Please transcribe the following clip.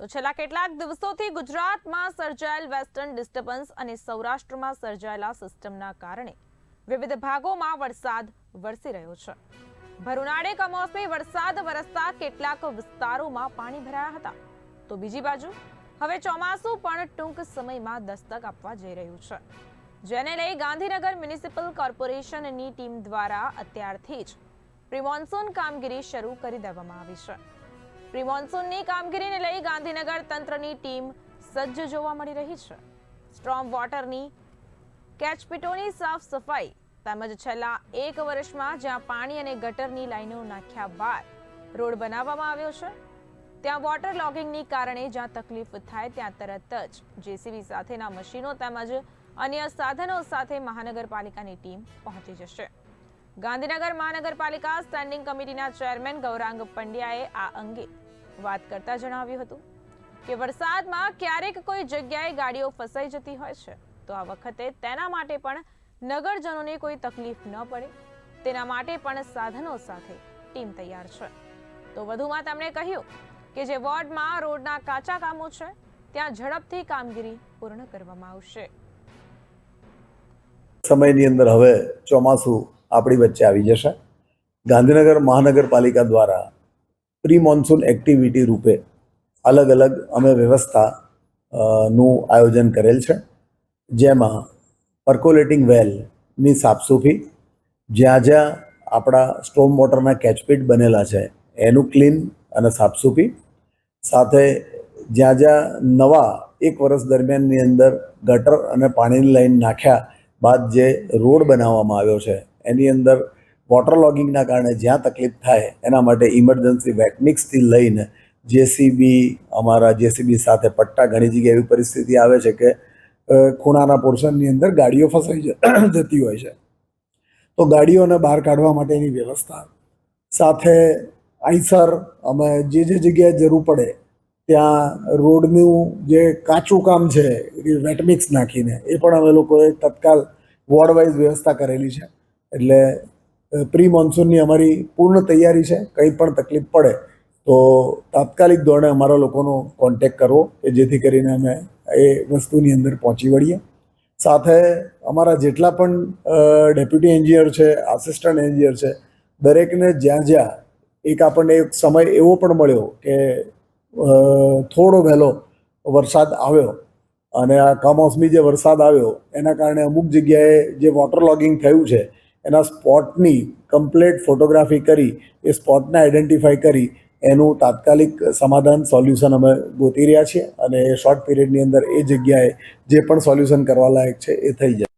તો છેલ્લા કેટલાક દિવસોથી ગુજરાતમાં સર્જાયેલ વેસ્ટર્ન ડિસ્ટર્બન્સ અને સૌરાષ્ટ્રમાં સર્જાયેલા સિસ્ટમના કારણે વિવિધ ભાગોમાં વરસાદ વરસી રહ્યો છે. ભરૂનાળે કમોસમી વરસાદ વરસતા કેટલાક વિસ્તારોમાં પાણી ભરાયા હતા. તો બીજી બાજુ, હવે ચોમાસું પણ ટૂંક સમયમાં દસ્તક આપવા જઈ રહ્યું છે. જેને લઈ ગાંધીનગર મ્યુનિસિપલ કોર્પોરેશનની ટીમ દ્વારા અત્યારથી જ પ્રિમોન્સૂન કામગીરી શરૂ કરી દેવામાં આવી છે. પ્રિમોન્સૂનની કામગીરીને લઈ ગાંધીનગર તંત્રની ટીમ સજ્જ જોવા મળી રહી છે. સ્ટ્રોમ વોટરની કેચપીટોની સાફ સફાઈ તેમજ છેલ્લા એક વર્ષમાં જ્યાં પાણી અને ગટરની લાઈનો નાખ્યા બાદ રોડ બનાવવામાં આવ્યો છે. ત્યાં વોટર લોગિંગની કારણે જ્યાં તકલીફ થાય ત્યાં તરત જ જેસીબી સાથેના મશીનો તેમજ અન્ય સાધનો સાથે મહાનગરપાલિકાની ટીમ પહોંચી જશે. ગાંધીનગર મહાનગરપાલિકા સ્ટેન્ડિંગ કમિટીના ચેરમેન ગૌરાંગ પંડ્યાએ આ અંગે વાત કરતા જણાવ્યું હતું કે વરસાદમાં ક્યારેક કોઈ જગ્યાએ ગાડીઓ ફસાઈ જતી હોય છે, તો આ વખતે તેના માટે પણ નગરજનોને કોઈ તકલીફ ન પડે. તેના માટે પણ સાધનો સાથે ટીમ તૈયાર છે. તો વધુમાં તેમણે કહ્યું કે જે વોર્ડમાં રોડના કાચા કામો છે, ત્યાં ઝડપથી કામગીરી પૂર્ણ કરવામાં આવશે. સમયની અંદર હવે ચોમાસું આપણી વચ્ચે આવી જશે. ગાંધીનગર મહાનગરપાલિકા દ્વારા પ્રી મોન્સૂન એક્ટિવિટી રૂપે અલગ અલગ અમે વ્યવસ્થા નું આયોજન કરેલ છે. જેમાં પર્કોલેટિંગ વેલની સાફસૂફી, જ્યાં જ્યાં આપણા સ્ટોમ વોટરના કેચપીટ બનેલા છે, એનું ક્લીન અને સાફસૂફી. સાથે જ્યાં જ્યાં નવા એક વર્ષ દરમિયાનની અંદર ગટર અને પાણીની લાઈન નાખ્યા બાદ જે રોડ બનાવવામાં આવ્યો છે, એની અંદર વોટર લોગિંગના કારણે જ્યાં તકલીફ થાય, એના માટે ઇમરજન્સી વેટમિક્સથી લઈને જેસીબી અમારા જેસીબી સાથે પટ્ટા ઘણી જગ્યાએ એવી પરિસ્થિતિ આવે છે કે ખૂણાના પોર્શનની અંદર ગાડીઓ ફસાઈ જતી હોય છે. તો ગાડીઓને બહાર કાઢવા માટેની વ્યવસ્થા. સાથે આઈસર અમે જે જે જગ્યાએ જરૂર પડે, ત્યાં રોડનું જે કાચું કામ છે વેટમિક્સ નાખીને, એ પણ અમે લોકોએ તત્કાલ વોર્ડ વાઇઝ વ્યવસ્થા કરેલી છે. એટલે પ્રી મોન્સૂનની અમારી પૂર્ણ તૈયારી છે, કંઈ પણ તકલીફ પડે તો તાત્કાલિક ધોરણે અમારા લોકોનો કોન્ટેક કરવો કે જેથી કરીને અમે એ વસ્તુની અંદર પહોંચી વળીએ. સાથે અમારા જેટલા પણ ડેપ્યુટી એન્જિનિયર છે આસિસ્ટન્ટ એન્જિનિયર છે, દરેકને જ્યાં જ્યાં એક આપણને એક સમય એવો પણ મળ્યો કે થોડો વહેલો વરસાદ આવ્યો અને આ કમોસમી જે વરસાદ આવ્યો, એના કારણે અમુક જગ્યાએ જે વોટર લોગિંગ થયું છે એના સ્પોટની કમ્પ્લેટ ફોટોગ્રાફી કરી, એ સ્પોટને આઈડેન્ટિફાઈ કરી, એનું તાત્કાલિક સમાધાન સોલ્યુશન અમે ગોતી રહ્યા છીએ અને એ શોર્ટ પીરિયડની અંદર એ જગ્યાએ જે પણ સોલ્યુશન કરવા લાયક છે એ થઈ જાય.